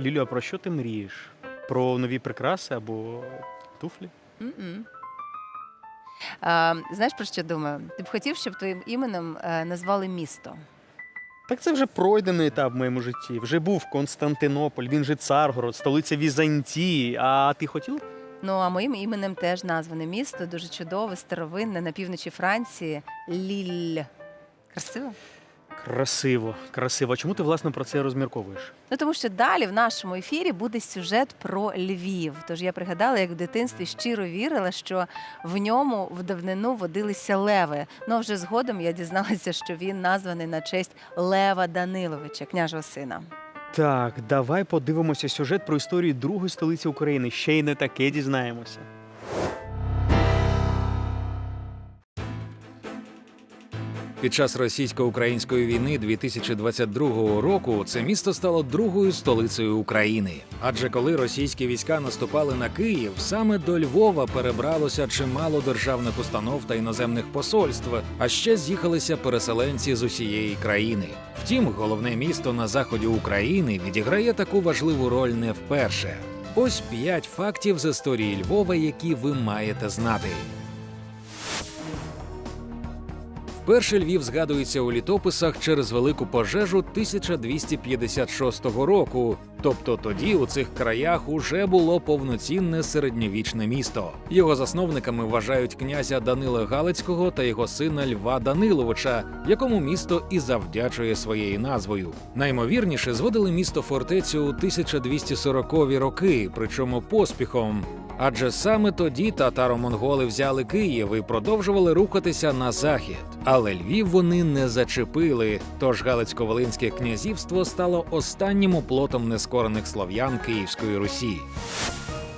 Лілю, а про що ти мрієш? Про нові прикраси або туфлі? М-м. А, знаєш про що думаю? Ти б хотів, щоб твоїм іменем е, назвали місто. Так це вже пройдений етап в моєму житті. Вже був Константинополь, він же Царгород, столиця Візантії. А ти хотів? Ну а моїм іменем теж назване місто, дуже чудове, старовинне на півночі Франції. Ліль. Красиво? Красиво, красиво. Чому ти власне про це розмірковуєш? Ну тому що далі в нашому ефірі буде сюжет про Львів. Тож я пригадала, як в дитинстві щиро вірила, що в ньому в давнину водилися леви. Ну а вже згодом я дізналася, що він названий на честь Лева Даниловича, княжого сина. Так, давай подивимося сюжет про історію другої столиці України. Ще й не таке дізнаємося. Під час російсько-української війни 2022 року це місто стало другою столицею України. Адже коли російські війська наступали на Київ, саме до Львова перебралося чимало державних установ та іноземних посольств, а ще з'їхалися переселенці з усієї країни. Втім, головне місто на заході України відіграє таку важливу роль не вперше. Ось п'ять фактів з історії Львова, які ви маєте знати. Вперше Львів згадується у літописах через велику пожежу 1256 року. Тобто тоді у цих краях уже було повноцінне середньовічне місто. Його засновниками вважають князя Данила Галицького та його сина Льва Даниловича, якому місто і завдячує своєю назвою. Наймовірніше зводили місто фортецю у 1240-ві роки, причому поспіхом. Адже саме тоді татаро-монголи взяли Київ і продовжували рухатися на захід. Але Львів вони не зачепили. Тож Галицько-Волинське князівство стало останнім оплотом нескорених слов'ян Київської Русі.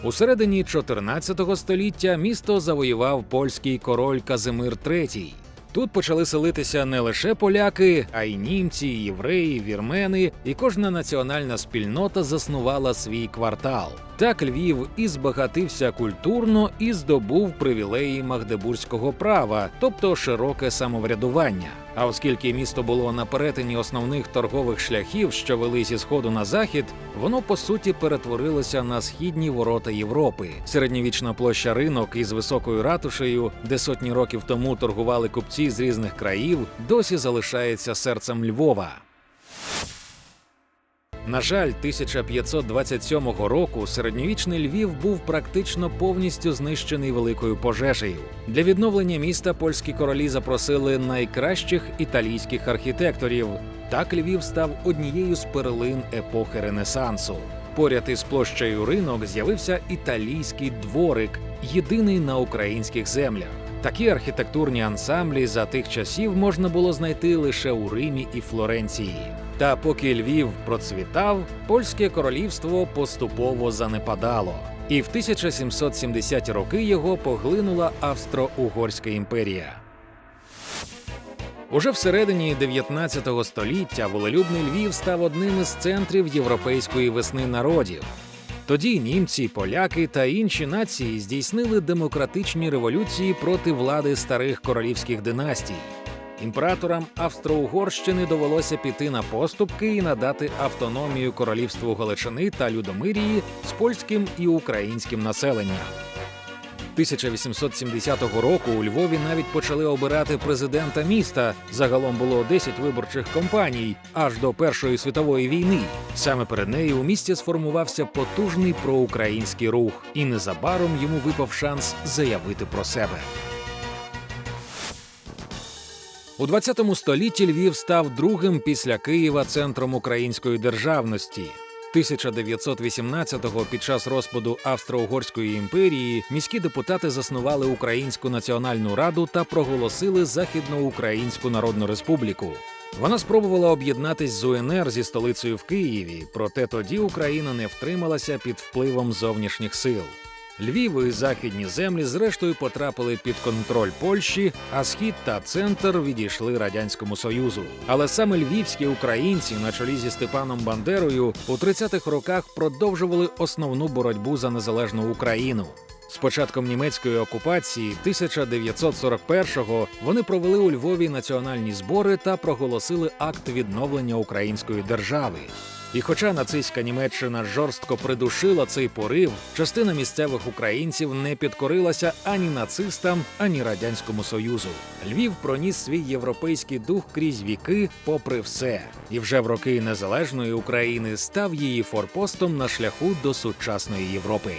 У середині 14 століття місто завоював польський король Казимир III. Тут почали селитися не лише поляки, а й німці, євреї, вірмени, і кожна національна спільнота заснувала свій квартал. Так Львів і збагатився культурно і здобув привілеї магдебурзького права, тобто широке самоврядування. А оскільки місто було на перетині основних торгових шляхів, що вели зі сходу на захід, воно по суті перетворилося на східні ворота Європи. Середньовічна площа ринок із високою ратушею, де сотні років тому торгували купці з різних країв, досі залишається серцем Львова. На жаль, 1527 року середньовічний Львів був практично повністю знищений великою пожежею. Для відновлення міста польські королі запросили найкращих італійських архітекторів. Так Львів став однією з перлин епохи Ренесансу. Поряд із площею ринок з'явився італійський дворик, єдиний на українських землях. Такі архітектурні ансамблі за тих часів можна було знайти лише у Римі і Флоренції. Та поки Львів процвітав, польське королівство поступово занепадало. І в 1770 роки його поглинула Австро-Угорська імперія. Уже всередині 19 століття волелюбний Львів став одним із центрів європейської весни народів. Тоді німці, поляки та інші нації здійснили демократичні революції проти влади старих королівських династій. Імператорам Австро-Угорщини довелося піти на поступки і надати автономію королівству Галичини та Людомирії з польським і українським населенням. 1870 року у Львові навіть почали обирати президента міста. Загалом було 10 виборчих кампаній аж до Першої світової війни. Саме перед нею у місті сформувався потужний проукраїнський рух, і незабаром йому випав шанс заявити про себе. У 20 столітті Львів став другим після Києва центром української державності. 1918-го під час розпаду Австро-Угорської імперії міські депутати заснували Українську національну раду та проголосили Західноукраїнську Народну Республіку. Вона спробувала об'єднатись з УНР зі столицею в Києві, проте тоді Україна не втрималася під впливом зовнішніх сил. Львів і західні землі зрештою потрапили під контроль Польщі, а схід та центр відійшли радянському союзу. Але саме львівські українці, на чолі зі Степаном Бандерою, у 30-х роках продовжували основну боротьбу за незалежну Україну. З початком німецької окупації 1941-го вони провели у Львові національні збори та проголосили акт відновлення української держави. І хоча нацистська Німеччина жорстко придушила цей порив, частина місцевих українців не підкорилася ані нацистам, ані радянському союзу. Львів проніс свій європейський дух крізь віки, попри все, і вже в роки незалежної України став її форпостом на шляху до сучасної Європи.